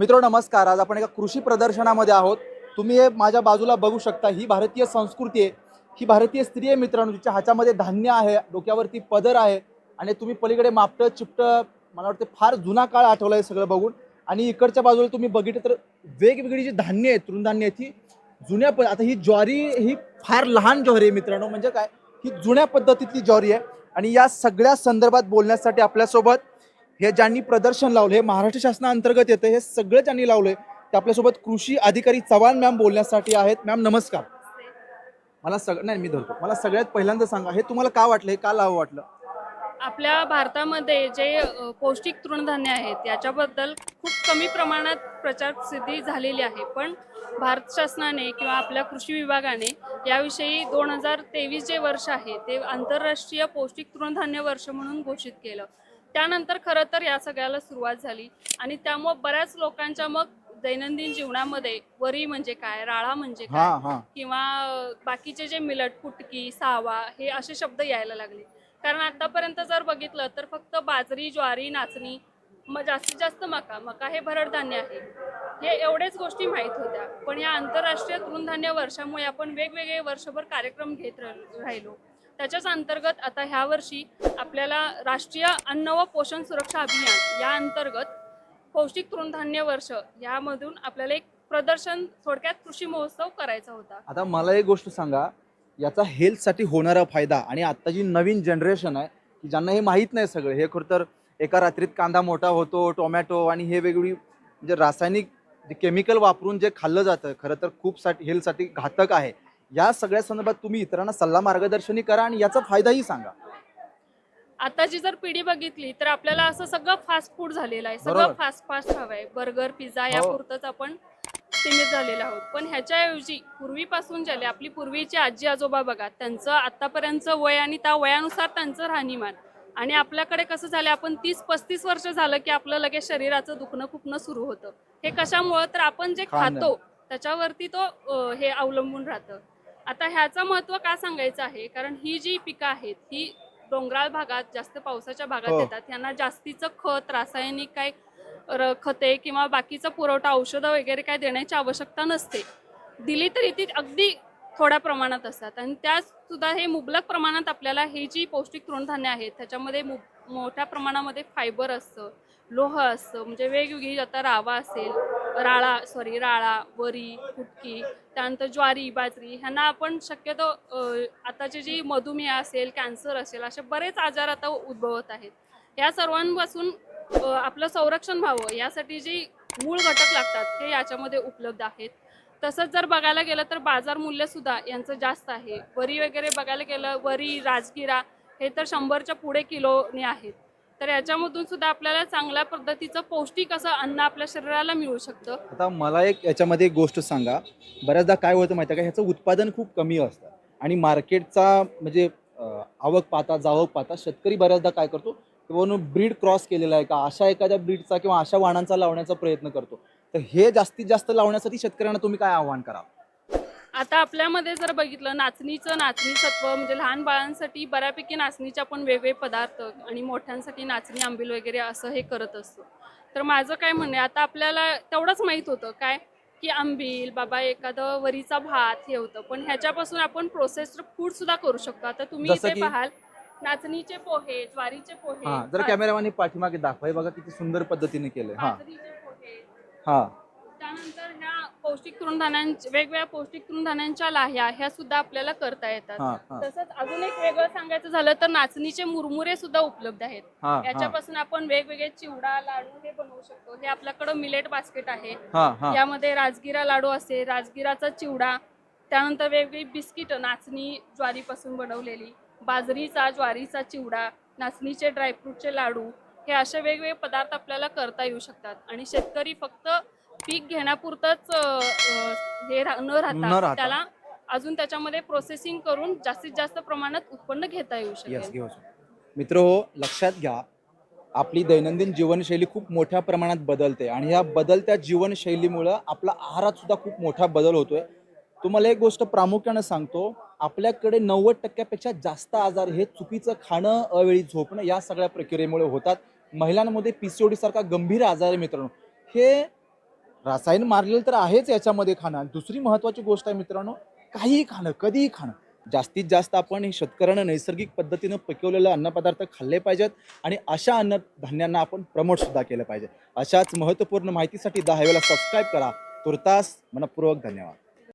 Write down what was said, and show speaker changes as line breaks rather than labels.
मित्र नमस्कार. आज आपण एका कृषी प्रदर्शनामध्ये आहोत. तुम्ही हे माझ्या बाजूला बघू शकता. ही भारतीय संस्कृती आहे. ही भारतीय स्त्री आहे मित्रांनो तिच्या हातामध्ये धान्य आहे डोक्यावरती पदर आहे आणि तुम्ही पलीकडे मापटं चिपटं मला वाटतं फार जुना काळ आठवला आहे सगळं बघून. आणि इकडच्या बाजूला तुम्ही बघितलं तर वेगवेगळी जी धान्य आहेत तृणधान्य आहे ती जुन्या प आता ही ज्वारी ही फार लहान ज्वारी आहे मित्रांनो. म्हणजे काय? ही जुन्या पद्धतीतली ज्वारी आहे. आणि या सगळ्या संदर्भात बोलण्यासाठी आपल्यासोबत हे ज्यांनी प्रदर्शन लावलं हे महाराष्ट्र शासनाअंतर्गत येतं हे सगळं ज्यांनी लावलंय ते आपल्यासोबत कृषी अधिकारी चव्हाण मॅम बोलण्यासाठी आहेत. मॅम नमस्कार. मला सग नाही मी धरतो. मला सगळ्यात पहिल्यांदा सांगा हे तुम्हाला का वाटलं हे का लावं वाटलं?
आपल्या भारतामध्ये जे पौष्टिक तृणधान्य आहेत याच्याबद्दल खूप कमी प्रमाणात प्रचार सिद्धी झालेली आहे. पण भारत शासनाने किंवा आपल्या कृषी विभागाने याविषयी दोन हजार तेवीस जे वर्ष आहे ते आंतरराष्ट्रीय पौष्टिक तृणधान्य वर्ष म्हणून घोषित केलं. त्यानंतर खरं तर या सगळ्याला सुरुवात झाली. आणि त्यामुळं बऱ्याच लोकांच्या मग दैनंदिन जीवनामध्ये वरी म्हणजे काय राळा म्हणजे
हा
काय
हा.
किंवा बाकीचे जे मिलट कुटकी सावा हे असे शब्द यायला लागले. कारण आतापर्यंत जर बघितलं तर फक्त बाजरी ज्वारी नाचणी जास्तीत जास्त मका मका हे भरडधान्य आहे. हे एवढेच गोष्टी माहीत होत्या. पण या आंतरराष्ट्रीय तृणधान्य वर्षामुळे आपण वेगवेगळे वर्षभर कार्यक्रम घेत राह- राहिलो. त्याच्याच अंतर्गत आता ह्या वर्षी आपल्याला राष्ट्रीय अन्न व पोषण सुरक्षा अभियान या अंतर्गत पौष्टिक तृणधान्य वर्ष यामधून आपल्याला एक प्रदर्शन थोडक्यात कृषी महोत्सव करायचा होता.
आता मला एक गोष्ट सांगा याचा हेल्थसाठी होणारा फायदा आणि आता जी नवीन जनरेशन आहे की ज्यांना हे माहीत नाही सगळं हे खरं तर एका रात्रीत कांदा मोठा होतो टोमॅटो आणि हे वेगळी म्हणजे रासायनिक जे केमिकल वापरून जे खाल्लं जातं खरं तर खूप साठी हेल्थसाठी घातक आहे. या सगळ्या संदर्भात तुम्ही इतरांना सल्ला मार्गदर्शनही करा आणि याचा फायदाही सांगा.
आताची जर पिढी बघितली तर आपल्याला असं सगळं फास्ट फूड झालेलं आहे. सगळं
बरोबर.
फास्ट फास्ट हवंय बर्गर पिझ्झा. यापुरतच आपण सीमित झालेलो आहोत. पण ह्याच्याऐवजी पूर्वीपासून झाले आपली पूर्वीची आजी आजोबा बघा त्यांचं आतापर्यंतचं वय आणि त्या वयानुसार त्यांचं राहणीमान. आणि आपल्याकडे कसं झालं आपण तीस पस्तीस वर्ष झालं की आपलं लगेच शरीराचं दुखणं खुपणं सुरू होतं. हे कशामुळं? तर आपण जे
खाणं.
खातो त्याच्यावरती तो अं, हे अवलंबून राहतं. आता ह्याचं महत्त्व का सांगायचं आहे? कारण ही जी पिकं आहेत ही डोंगराळ भागात जास्त पावसाच्या भागात
हो.
येतात यांना जास्तीचं खत रासायनिक काय र- खते किंवा बाकीचा पुरवठा औषधं वगैरे काय देण्याची आवश्यकता नसते. दिली तरी ती अगदी थोड्या प्रमाणात असतात. आणि त्यात सुद्धा हे मुबलक प्रमाणात आपल्याला हे जी पौष्टिक तृणधान्य आहेत त्याच्यामध्ये मो मोठ्या प्रमाणामध्ये फायबर असतं लोह असतं म्हणजे वेगवेगळी आता रावा असेल राळा सॉरी राळा वरी कुटकी त्यानंतर ज्वारी बाजरी ह्यांना आपण शक्यतो आताचे आताची जी मधुमेह असेल कॅन्सर असेल असे बरेच आजार आता उद्भवत आहेत. या सर्वांपासून आपलं संरक्षण व्हावं यासाठी जी मूळ घटक लागतात हे याच्यामध्ये उपलब्ध आहेत. तसंच जर बघायला गेलं तर बाजार मूल्य सुद्धा यांचं जास्त आहे. वरी वगैरे बघायला गेलं वरी राजगिरा हे तर शंभरच्या पुढे किलोने आहेत. तर याच्यामधून सुद्धा आपल्याला चांगल्या पद्धतीचं पौष्टिक असं अन्न आपल्या शरीराला मिळू शकतं.
आता मला एक याच्यामध्ये एक गोष्ट सांगा. बऱ्याचदा काय होतं माहिती आहे का? ह्याचं उत्पादन खूप कमी असतं. आणि मार्केटचा म्हणजे अं, आवक पाहता जावक पाहता शेतकरी बऱ्याचदा काय करतो? किंवा ब्रीड क्रॉस केलेला आहे का? अशा एखाद्या ब्रीडचा किंवा अशा वाणांचा लावण्याचा प्रयत्न करतो. तर हे जास्तीत जास्त लावण्यासाठी शेतकऱ्यांना तुम्ही काय आव्हान करा
आता आपल्यामध्ये जर बघितलं नाचणीचं नाचणी सत्व म्हणजे लहान बाळांसाठी बऱ्यापैकी नाचणीचे आपण वेगवेगळे पदार्थ आणि मोठ्यांसाठी नाचणी आंबील वगैरे असं हे करत असतो. तर माझं काय म्हणणं आहे आता आपल्याला तेवढंच माहीत होतं काय? की आंबील बाबा एखादं वरीचा भात हे होतं. पण ह्याच्यापासून आपण प्रोसेस्ड फूड सुद्धा करू शकतो. आता तुम्ही
जसं
इथे
की?
पाहाल नाचणीचे पोहे ज्वारीचे पोहे
हा जर कॅमेरामॅनने पाठीमागे दाखवाय बघा किती सुंदर पद्धतीने केलंय. हा.
बाजरीचे पोहे.
हा.
पौष्टिक तृणधान्यांच्या वेगवेगळ्या पौष्टिक तृणधान्यांच्या लाह्या ह्या सुद्धा आपल्याला करता येतात.
हा
तसंच अजून एक वेगळं सांगायचं झालं तर नाचणीचे मुरमुरे सुद्धा उपलब्ध आहेत.
हा हा.
याच्यापासून आपण वेगवेगळे चिवडा लाडू हे बनवू शकतो. हे आपल्याकडं मिलेट बास्केट आहे.
हा हा.
यामध्ये राजगिरा लाडू असेल राजगिराचा चिवडा त्यानंतर वेगवेगळी बिस्किट नाचणी ज्वारीपासून बनवलेली बाजरीचा ज्वारीचा चिवडा नाचणीचे ड्रायफ्रूटचे लाडू हे असे वेगवेगळे पदार्थ आपल्याला करता येऊ शकतात. आणि शेतकरी फक्त पीक घेण्यापुरतंच हे न राहता. त्याला अजून त्याच्यामध्ये प्रोसेसिंग करून जास्तीत जास्त प्रमाणात उत्पन्न घेता येऊ शकेल.
घेऊ मित्र हो लक्षात घ्या आपली दैनंदिन जीवनशैली खूप मोठ्या प्रमाणात बदलते आणि या बदलत्या जीवनशैलीमुळं आपला आहारात सुद्धा खूप मोठा बदल होतोय. तुम्हाला एक गोष्ट प्रामुख्यानं सांगतो आपल्याकडे नव्वद टक्क्यापेक्षा जास्त आजार हे चुकीचं खाणं अवेळी झोपणं या सगळ्या प्रक्रियेमुळे होतात. महिलांमध्ये पीसीओडी सारखा गंभीर आजार आहे मित्रांनो. हे रासायन मारलेलं तर आहेच याच्यामध्ये खाणं. दुसरी महत्वाची गोष्ट आहे मित्रांनो काहीही खाणं कधीही खाणं. जास्तीत जास्त आपण हे शेतकऱ्यांना नैसर्गिक पद्धतीनं पिकवलेलं अन्नपदार्थ खाल्ले पाहिजेत आणि अशा अन्नधान्यांना आपण प्रमोटसुद्धा केलं पाहिजे. अशाच महत्त्वपूर्ण माहितीसाठी दहा वेळेला सबस्क्राईब करा. तुर्तास मनपूर्वक धन्यवाद.